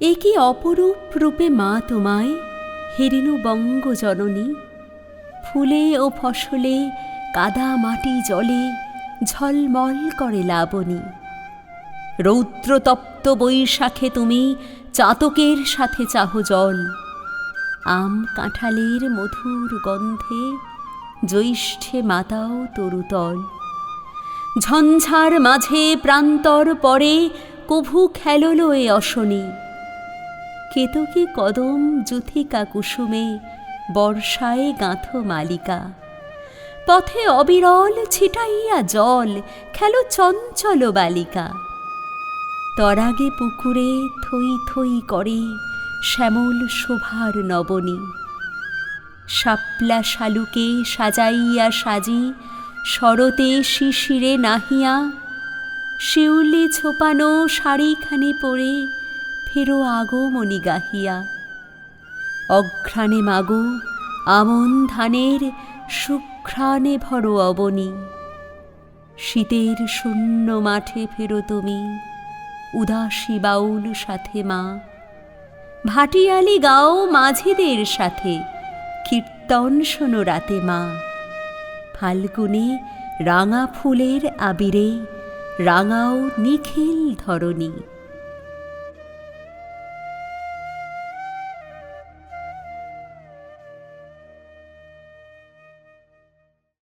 এ কি অপরূপ রূপে মা তোমায় হেরিনু বঙ্গ জননী ফুলে ও ফসলে, কাদা মাটি জলে, ঝলমল করে লাবণী। রৌদ্রতপ্ত বৈশাখে তুমি চাতকের সাথে চাহ জল। আম কাঁঠালের মধুর গন্ধে জ্যৈষ্ঠে মাতাও তরুতল। ঝঞ্ঝার মাঝে প্রান্তর পরে কভু খেলল এ অশনি। কেতকী কদম যুথিকা কুসুমে, বর্ষায় গাঁথ মালিকা। পথে অবিরল ছিটাইয়া জল, খেল চঞ্চল বালিকা। তরাগে পুকুরে থই থই করে শ্যামল শোভার নবনী। শাপলা শালুকে সাজাইয়া সাজি, শরতে শিশিরে নাহিয়া, শিউলি ছোপানো শাড়িখানি পরে ফেরো আগমনি গাহিয়া। অঘ্রাণে মাগো, আমন ধানের সুঘ্রাণে ভরো অবনী। শীতের শূন্য মাঠে ফেরো তুমি, উদাসী বাউল সাথে মা। ভাটিয়ালি গাও মাঝিদের সাথে, কীর্তন শোনো রাতে মা। ফাল্গুনে রাঙা ফুলের আবিরে, রাঙাও নিখিল ধরণী।